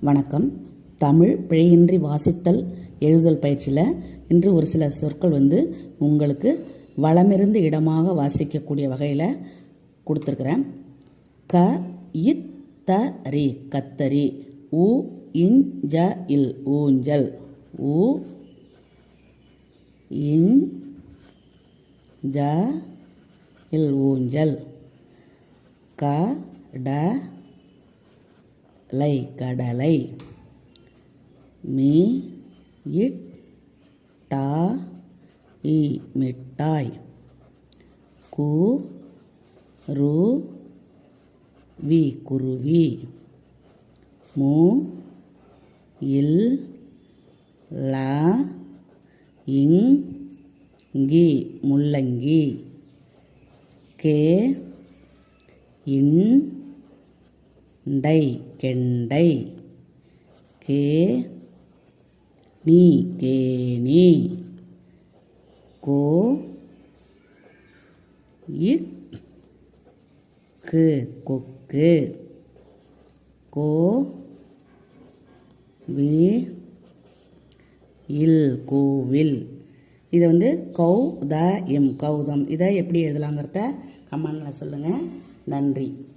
வணக்கம். தமிழ் பிழையின்றி வாசித்தல் எழுதல் பயிற்சியில் இன்று ஒரு சில சொற்கள் வந்து உங்களுக்கு வளமிருந்து இடமாக வாசிக்கக்கூடிய வகையில் கொடுத்துருக்குறேன். க இத் த ரி கத்தரி. உ இன் ஜ இல் ஊஞ்சல். உ இன் ஜ இல் ஊஞ்சல். க ட லை கடலை. மீ இட் டா இ மிட்டாய். கு ரு வி குருவி. மு இல் லா இங் கி முள்ளங்கி. கே இன் டை கெண்டை. கே நீ கேணி கோ இக்கு கொக்கு. கோ வி இல் கோவில். இது வந்து கௌ த எம் கௌதம். இதை எப்படி எழுதலாங்கிறத கமெண்டில் சொல்லுங்கள் நன்றி.